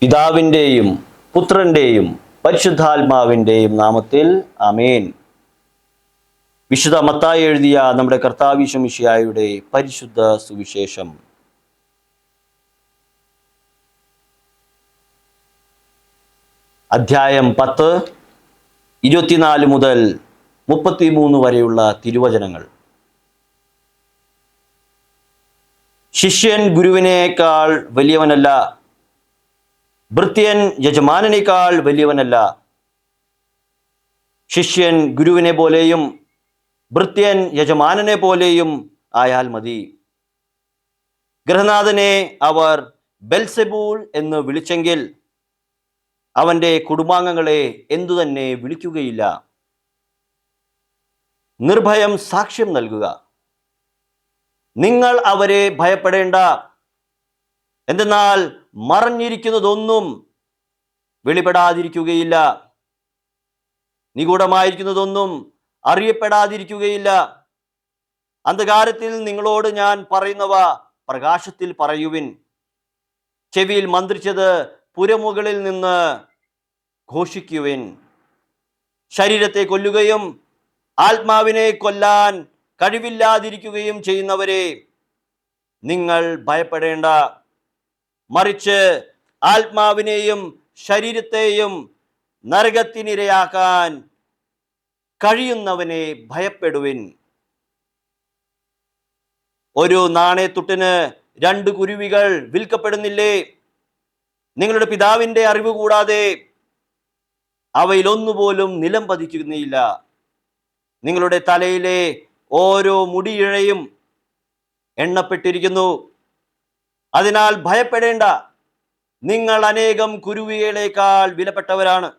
പിതാവിന്റെയും പുത്രന്റെയും പരിശുദ്ധാത്മാവിന്റെയും നാമത്തിൽ അമേൻ വിശുദ്ധ മത്തായി എഴുതിയ നമ്മുടെ കർത്താവിശമിഷിയായുടെ പരിശുദ്ധ സുവിശേഷം. അധ്യായം പത്ത് ഇരുപത്തിനാല് മുതൽ മുപ്പത്തിമൂന്ന് വരെയുള്ള തിരുവചനങ്ങൾ. ശിഷ്യൻ ഗുരുവിനേക്കാൾ വലിയവനല്ല ഭൃത്യൻ യജമാനനേക്കാൾ വലിയവനല്ല. ശിഷ്യൻ ഗുരുവിനെ പോലെയും ഭൃത്യൻ യജമാനനെ പോലെയും ആയാൽ മതി. ഗൃഹനാഥനെ അവർ ബെൽസെബൂൾ എന്ന് വിളിച്ചെങ്കിൽ അവന്റെ കുടുംബാംഗങ്ങളെ എന്തുതന്നെ വിളിക്കുകയില്ല. നിർഭയം സാക്ഷ്യം നൽകുക. നിങ്ങൾ അവരെ ഭയപ്പെടേണ്ട. എന്തെന്നാൽ മറഞ്ഞിരിക്കുന്നതൊന്നും വെളിപ്പെടാതിരിക്കുകയില്ല. നിഗൂഢമായിരിക്കുന്നതൊന്നും അറിയപ്പെടാതിരിക്കുകയില്ല. അന്ധകാരത്തിൽ നിങ്ങളോട് ഞാൻ പറയുന്നവ പ്രകാശത്തിൽ പറയുവിൻ. ചെവിയിൽ മന്ത്രിച്ചത് പുരമുകളിൽ നിന്ന് ഘോഷിക്കുവിൻ. ശരീരത്തെ കൊല്ലുകയും ആത്മാവിനെ കൊല്ലാൻ കഴിവില്ലാതിരിക്കുകയും ചെയ്യുന്നവരെ നിങ്ങൾ ഭയപ്പെടേണ്ട. മറിച്ച് ആത്മാവിനെയും ശരീരത്തെയും നരകത്തിനിരയാക്കാൻ കഴിയുന്നവനെ ഭയപ്പെടുവിൻ. ഒരു നാണയത്തുട്ടിന് രണ്ട് കുരുവികൾ വിൽക്കപ്പെടുന്നില്ലേ? നിങ്ങളുടെ പിതാവിന്റെ അറിവ് കൂടാതെ അവയിലൊന്നുപോലും നിലം പതിക്കുന്നില്ല. നിങ്ങളുടെ തലയിലെ ഓരോ മുടിയിഴയും എണ്ണപ്പെട്ടിരിക്കുന്നു. അതിനാൽ ഭയപ്പെടേണ്ട. നിങ്ങൾ അനേകം കുരുവികളേക്കാൾ വിലപ്പെട്ടവരാണ്.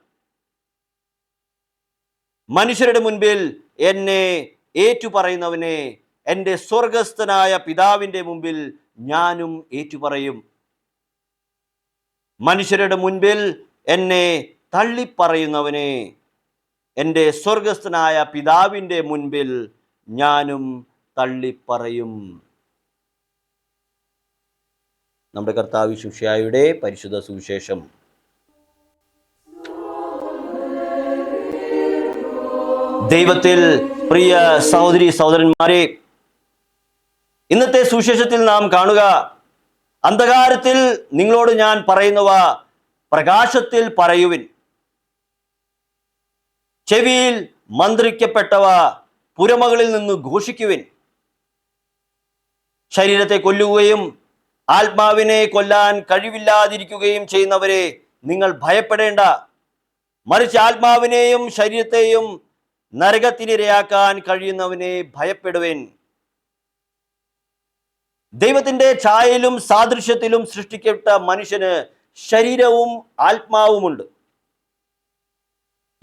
മനുഷ്യരുടെ മുൻപിൽ എന്നെ ഏറ്റുപറയുന്നവനെ എന്റെ സ്വർഗസ്ഥനായ പിതാവിന്റെ മുമ്പിൽ ഞാനും ഏറ്റുപറയും. മനുഷ്യരുടെ മുൻപിൽ എന്നെ തള്ളിപ്പറയുന്നവനെ എന്റെ സ്വർഗസ്ഥനായ പിതാവിന്റെ മുൻപിൽ ഞാനും തള്ളിപ്പറയും. നമ്മുടെ കർത്താവ് ശിഷ്യായുടെ പരിശുദ്ധ സുവിശേഷം. ദൈവത്തിൽ പ്രിയ സഹോദരി സഹോദരന്മാരെ ഇന്നത്തെ സുവിശേഷത്തിൽ നാം കാണുക അന്ധകാരത്തിൽ നിങ്ങളോട് ഞാൻ പറയുന്നവ പ്രകാശത്തിൽ പറയുവിൻ. ചെവിയിൽ മന്ത്രിക്കപ്പെട്ടവ പുരമകളിൽ നിന്ന് ഘോഷിക്കുവിൻ. ശരീരത്തെ കൊല്ലുകയും ആത്മാവിനെ കൊല്ലാൻ കഴിവില്ലാതിരിക്കുകയും ചെയ്യുന്നവരെ നിങ്ങൾ ഭയപ്പെടേണ്ട. മറിച്ച് ആത്മാവിനെയും ശരീരത്തെയും നരകത്തിനിരയാക്കാൻ കഴിയുന്നവനെ ഭയപ്പെടുവേൻ. ദൈവത്തിന്റെ ഛായയിലും സാദൃശ്യത്തിലും സൃഷ്ടിക്കപ്പെട്ട മനുഷ്യന് ശരീരവും ആത്മാവുമുണ്ട്.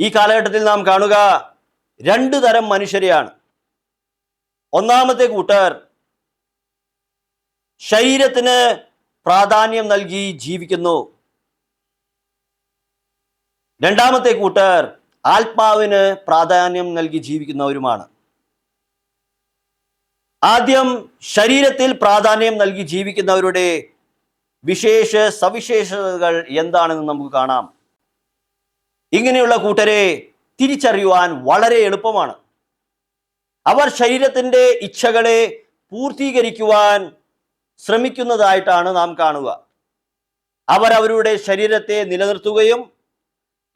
ഈ കാലഘട്ടത്തിൽ നാം കാണുക രണ്ടു തരം മനുഷ്യരെയാണ്. ഒന്നാമത്തെ കൂട്ടർ ശരീരത്തിന് പ്രാധാന്യം നൽകി ജീവിക്കുന്നു. രണ്ടാമത്തെ കൂട്ടർ ആത്മാവിന് പ്രാധാന്യം നൽകി ജീവിക്കുന്നവരുമാണ്. ആദ്യം ശരീരത്തിൽ പ്രാധാന്യം നൽകി ജീവിക്കുന്നവരുടെ വിശേഷ സവിശേഷതകൾ എന്താണെന്ന് നമുക്ക് കാണാം. ഇങ്ങനെയുള്ള കൂട്ടരെ തിരിച്ചറിയുവാൻ വളരെ എളുപ്പമാണ്. അവർ ശരീരത്തിന്റെ ഇച്ഛകളെ പൂർത്തീകരിക്കുവാൻ ശ്രമിക്കുന്നതായിട്ടാണ് നാം കാണുക. അവർ അവരുടെ ശരീരത്തെ നിലനിർത്തുകയും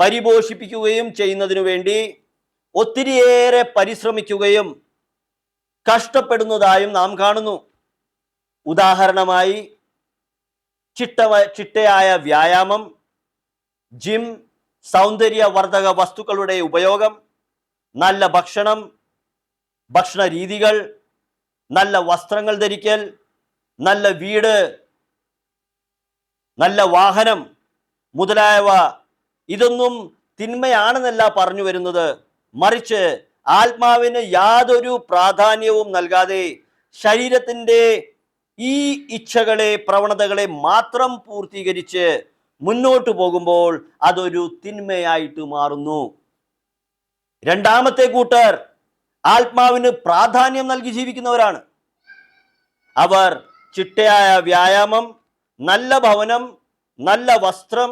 പരിപോഷിപ്പിക്കുകയും ചെയ്യുന്നതിനു വേണ്ടി ഒത്തിരിയേറെ പരിശ്രമിക്കുകയും കഷ്ടപ്പെടുന്നതായും നാം കാണുന്നു. ഉദാഹരണമായി ചിട്ട ചിട്ടയായ വ്യായാമം ജിം സൗന്ദര്യവർദ്ധക വസ്തുക്കളുടെ ഉപയോഗം നല്ല ഭക്ഷണം ഭക്ഷണ രീതികൾ നല്ല വസ്ത്രങ്ങൾ ധരിക്കൽ നല്ല വീട് നല്ല വാഹനം മുതലായവ ഇതൊന്നും തിന്മയാണെന്നല്ല പറഞ്ഞു വരുന്നത്. മറിച്ച് ആത്മാവിന് യാതൊരു പ്രാധാന്യവും നൽകാതെ ശരീരത്തിന്റെ ഈ ഇച്ഛകളെ പ്രവണതകളെ മാത്രം പൂർത്തീകരിച്ച് മുന്നോട്ട് പോകുമ്പോൾ അതൊരു തിന്മയായിട്ട് മാറുന്നു. രണ്ടാമത്തെ കൂട്ടർ ആത്മാവിന് പ്രാധാന്യം നൽകി ജീവിക്കുന്നവരാണ്. അവർ ചിട്ടയായ വ്യായാമം നല്ല ഭവനം നല്ല വസ്ത്രം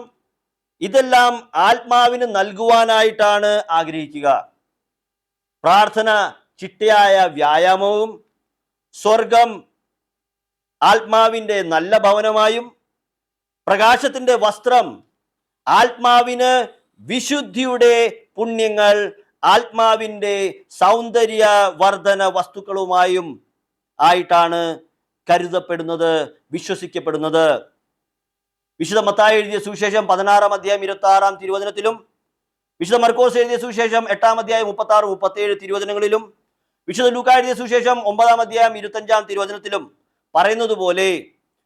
ഇതെല്ലാം ആത്മാവിന് നൽകുവാനായിട്ടാണ് ആഗ്രഹിക്കുക. പ്രാർത്ഥന ചിട്ടയായ വ്യായാമവും സ്വർഗം ആത്മാവിന്റെ നല്ല ഭവനമായും പ്രകാശത്തിന്റെ വസ്ത്രം ആത്മാവിന് വിശുദ്ധിയുടെ പുണ്യങ്ങൾ ആത്മാവിന്റെ സൗന്ദര്യ വർധന വസ്തുക്കളുമായും ആയിട്ടാണ് കരുതപ്പെടുന്നത് വിശ്വസിക്കപ്പെടുന്നത്. വിശുദ്ധ മത്തായി എഴുതിയ സുവിശേഷം പതിനാറാം അധ്യായം ഇരുപത്തി ആറാം തിരുവചനത്തിലും വിശുദ്ധ മർക്കോസ് എഴുതിയ സുവിശേഷം എട്ടാം അധ്യായം മുപ്പത്തി ആറ് മുപ്പത്തി ഏഴ് തിരുവചനങ്ങളിലും വിശുദ്ധ ലൂക്ക എഴുതിയ സുവിശേഷം ഒമ്പതാം അധ്യായം ഇരുപത്തഞ്ചാം തിരുവചനത്തിലും പറയുന്നത് പോലെ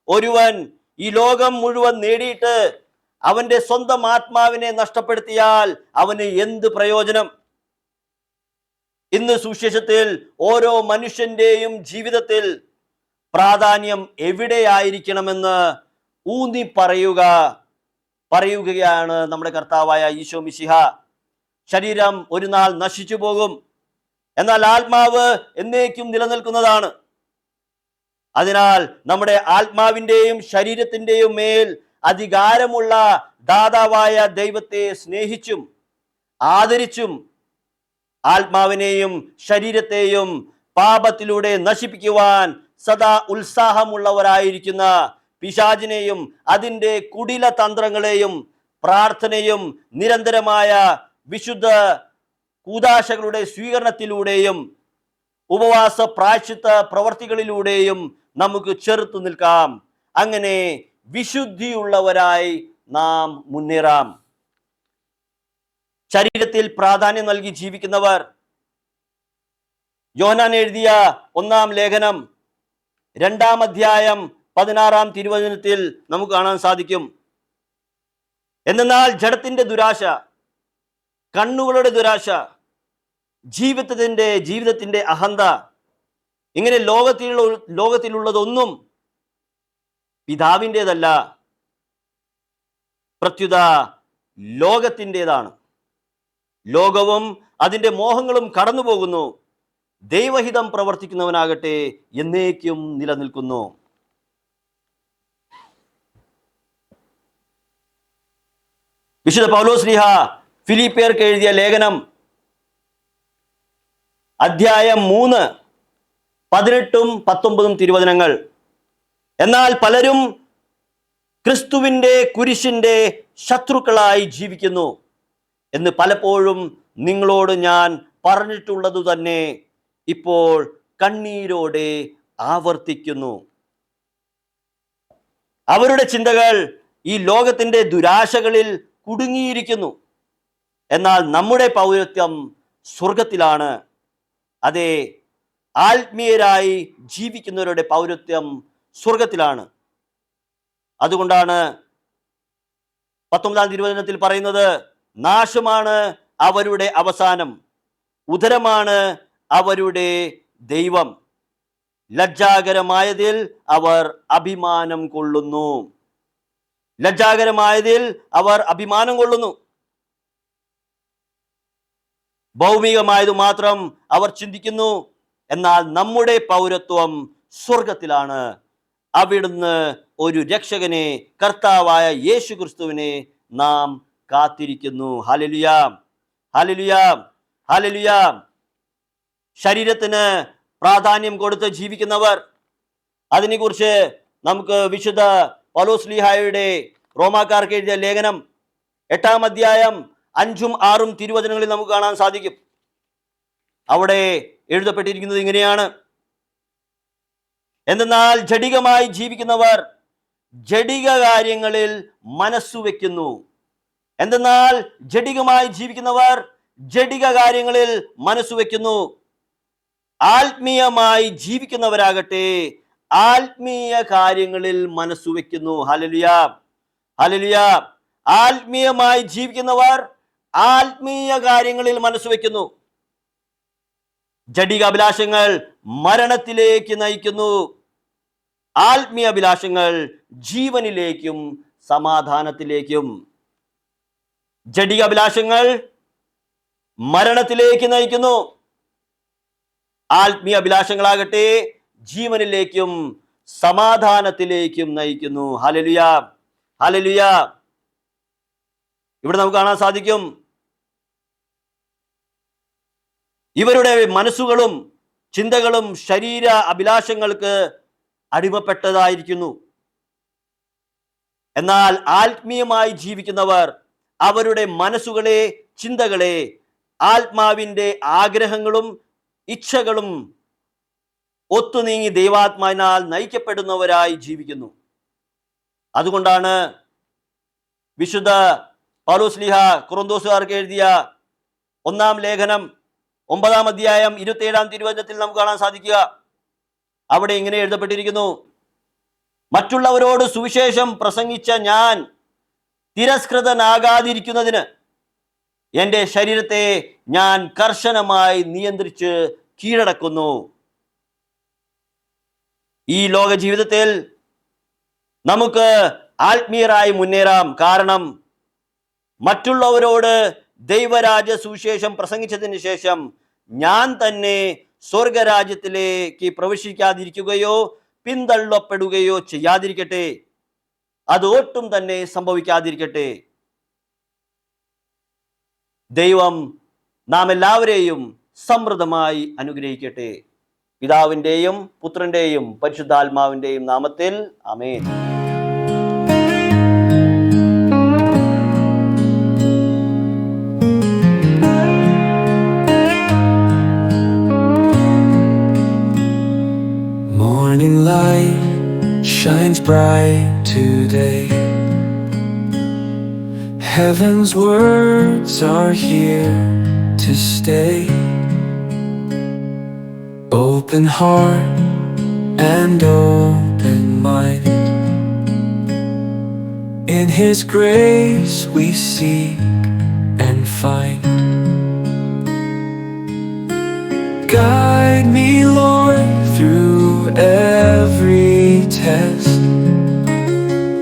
ഒരുവൻ ഈ ലോകം മുഴുവൻ നേടിയിട്ട് അവന്റെ സ്വന്തം ആത്മാവിനെ നഷ്ടപ്പെടുത്തിയാൽ അവന് എന്ത് പ്രയോജനം? ഇന്ന് സുവിശേഷത്തിൽ ഓരോ മനുഷ്യന്റെയും ജീവിതത്തിൽ പ്രാധാന്യം എവിടെയായിരിക്കണമെന്ന് ഊന്നി പറയുക പറയുകയാണ് നമ്മുടെ കർത്താവായ ഈശോ മിശിഹ. ശരീരം ഒരു നാൾ നശിച്ചു പോകും. എന്നാൽ ആത്മാവ് എന്നേക്കും നിലനിൽക്കുന്നതാണ്. അതിനാൽ നമ്മുടെ ആത്മാവിന്റെയും ശരീരത്തിന്റെയും മേൽ അധികാരമുള്ള ദാതാവായ ദൈവത്തെ സ്നേഹിച്ചും ആദരിച്ചും ആത്മാവിനെയും ശരീരത്തെയും പാപത്തിലൂടെ നശിപ്പിക്കുവാൻ സദാ ഉത്സാഹമുള്ളവരായിരിക്കുന്ന പിശാജിനെയും അതിന്റെ കുടില തന്ത്രങ്ങളെയും പ്രാർത്ഥനയും നിരന്തരമായ വിശുദ്ധ കൂതാശകളുടെ സ്വീകരണത്തിലൂടെയും ഉപവാസ പ്രാശ്ചിത്ത പ്രവർത്തികളിലൂടെയും നമുക്ക് ചെറുത്തു നിൽക്കാം. അങ്ങനെ വിശുദ്ധിയുള്ളവരായി നാം മുന്നേറാം. ശരീരത്തിൽ പ്രാധാന്യം നൽകി ജീവിക്കുന്നവർ. യോനാൻ എഴുതിയ ഒന്നാം ലേഖനം രണ്ടാം അധ്യായം പതിനാറാം തിരുവചനത്തിൽ നമുക്ക് കാണാൻ സാധിക്കും. എന്നാൽ ജഡത്തിന്റെ ദുരാശ കണ്ണുകളുടെ ദുരാശ ജീവിതത്തിന്റെ ജീവിതത്തിന്റെ അഹന്ത ഇങ്ങനെ ലോകത്തിലുള്ള ലോകത്തിലുള്ളതൊന്നും പിതാവിന്റെതല്ല. പ്രത്യുത ലോകത്തിന്റെതാണ്. ലോകവും അതിന്റെ മോഹങ്ങളും കടന്നു പോകുന്നു ദൈവഹിതം പ്രവർത്തിക്കുന്നവനാകട്ടെ എന്നേക്കും നിലനിൽക്കുന്നു. വിശുദ്ധ പൗലോസ്ലിഹ ഫിലിപ്പിയർക്ക് എഴുതിയ ലേഖനം അധ്യായം മൂന്ന് പതിനെട്ടും പത്തൊമ്പതും തിരുവചനങ്ങൾ. എന്നാൽ പലരും ക്രിസ്തുവിന്റെ കുരിശിന്റെ ശത്രുക്കളായി ജീവിക്കുന്നു എന്ന് പലപ്പോഴും നിങ്ങളോട് ഞാൻ പറഞ്ഞിട്ടുള്ളത് തന്നെ ഇപ്പോൾ കണ്ണീരോടെ ആവർത്തിക്കുന്നു. അവരുടെ ചിന്തകൾ ഈ ലോകത്തിന്റെ ദുരാശകളിൽ കുടുങ്ങിയിരിക്കുന്നു. എന്നാൽ നമ്മുടെ പൗരത്വം സ്വർഗത്തിലാണ് അതെ ആത്മീയരായി ജീവിക്കുന്നവരുടെ പൗരത്വം സ്വർഗത്തിലാണ് അതുകൊണ്ടാണ് പത്തൊമ്പതാം തിരുവചനത്തിൽ പറയുന്നത് നാശമാണ് അവരുടെ അവസാനം ഉദരമാണ് അവരുടെ ദൈവം ലജ്ജാകരമായതിൽ അവർ അഭിമാനം കൊള്ളുന്നു. ലജ്ജാകരമായതിൽ അവർ അഭിമാനം കൊള്ളുന്നു. ഭൗമികമായത് മാത്രം അവർ ചിന്തിക്കുന്നു. എന്നാൽ നമ്മുടെ പൗരത്വം സ്വർഗത്തിലാണ് അവിടുന്ന് ഒരു രക്ഷകനെ കർത്താവായ യേശു ക്രിസ്തുവിനെ നാം കാത്തിരിക്കുന്നു. ഹലലുയാം ഹലലുയാം ഹലലുയാം ശരീരത്തിന് പ്രാധാന്യം കൊടുത്ത് ജീവിക്കുന്നവർ. അതിനെക്കുറിച്ച് നമുക്ക് വിശുദ്ധ പലോസ്ലിഹായുടെ റോമാക്കാർക്ക് എഴുതിയ ലേഖനം എട്ടാം അധ്യായം അഞ്ചും ആറും തിരുവചനങ്ങളിൽ നമുക്ക് കാണാൻ സാധിക്കും. അവിടെ എഴുതപ്പെട്ടിരിക്കുന്നത് ഇങ്ങനെയാണ്. എന്തെന്നാൽ ജഡികമായി ജീവിക്കുന്നവർ ജഡിക കാര്യങ്ങളിൽ മനസ്സു വെക്കുന്നു. എന്തെന്നാൽ ജഡികമായി ജീവിക്കുന്നവർ ജഡിക കാര്യങ്ങളിൽ മനസ്സു വെക്കുന്നു. ആത്മീയമായി ജീവിക്കുന്നവരാകട്ടെ ആത്മീയ കാര്യങ്ങളിൽ മനസ്സു വെക്കുന്നു. ഹലലിയ ഹലലിയ ആത്മീയമായി ജീവിക്കുന്നവർ ആത്മീയ കാര്യങ്ങളിൽ മനസ്സു വെക്കുന്നു. ജഡിക അഭിലാഷങ്ങൾ മരണത്തിലേക്ക് നയിക്കുന്നു. ആത്മീയ അഭിലാഷങ്ങൾ ജീവനിലേക്കും സമാധാനത്തിലേക്കും. ജഡിക അഭിലാഷങ്ങൾ മരണത്തിലേക്ക് നയിക്കുന്നു. ആത്മീയ അഭിലാഷങ്ങളാകട്ടെ ജീവനിലേക്കും സമാധാനത്തിലേക്കും നയിക്കുന്നു. ഹലലുയ ഹലലുയ ഇവിടെ നമുക്ക് കാണാൻ സാധിക്കും. ഇവരുടെ മനസ്സുകളും ചിന്തകളും ശരീര അഭിലാഷങ്ങൾക്ക് അടിമപ്പെട്ടതായിരിക്കുന്നു. എന്നാൽ ആത്മീയമായി ജീവിക്കുന്നവർ അവരുടെ മനസ്സുകളെ ചിന്തകളെ ആത്മാവിന്റെ ആഗ്രഹങ്ങളും ഇച്ഛകളും ഒത്തുനീങ്ങി ദൈവാത്മാവിനാൽ നയിക്കപ്പെടുന്നവരായി ജീവിക്കുന്നു. അതുകൊണ്ടാണ് വിശുദ്ധ പൗലോസ്ലിഹ കുറുന്തോസുകാർക്ക് എഴുതിയ ഒന്നാം ലേഖനം ഒമ്പതാം അധ്യായം ഇരുപത്തിയേഴാം തിരുവചനത്തിൽ നമുക്ക് കാണാൻ സാധിക്കുക. അവിടെ ഇങ്ങനെ എഴുതപ്പെട്ടിരിക്കുന്നു. മറ്റുള്ളവരോട് സുവിശേഷം പ്രസംഗിച്ച ഞാൻ തിരസ്കൃതനാകാതിരിക്കുന്നതിന് എന്റെ ശരീരത്തെ ഞാൻ കർശനമായി നിയന്ത്രിച്ച് കീഴടക്കുന്നു. ഈ ലോക ജീവിതത്തിൽ നമുക്ക് ആത്മീയരായി മുന്നേറാം. കാരണം മറ്റുള്ളവരോട് ദൈവരാജ സുവിശേഷം പ്രസംഗിച്ചതിന് ശേഷം ഞാൻ തന്നെ സ്വർഗരാജ്യത്തിലേക്ക് പ്രവേശിക്കാതിരിക്കുകയോ പിന്തള്ളപ്പെടുകയോ ചെയ്യാതിരിക്കട്ടെ. അത് ഒട്ടും തന്നെ സംഭവിക്കാതിരിക്കട്ടെ. ദൈവം നാം എല്ലാവരെയും സമൃദ്ധമായി അനുഗ്രഹിക്കട്ടെ പിതാവിന്റെയും പുത്രന്റെയും പരിശുദ്ധാത്മാവിന്റെയും നാമത്തിൽ അമേൻ Shines bright today. Heaven's words are here to stay. Open heart and open mind. In His grace we seek and find. Guide me, Lord, through every test.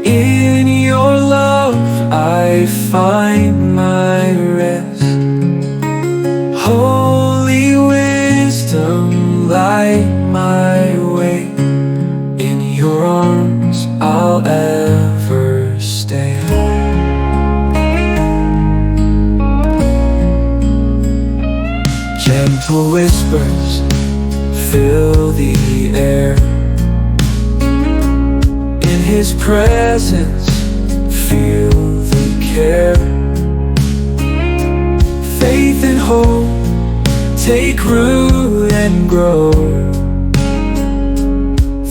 In your love, I find grew and grow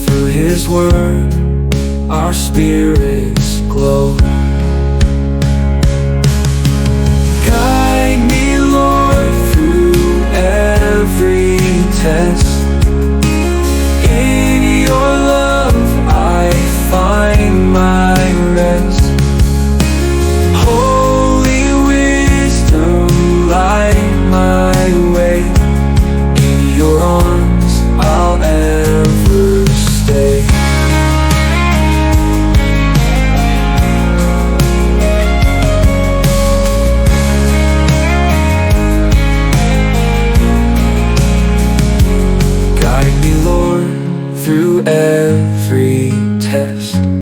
Through His Word our spirits glow. Guide me, Lord, through every test.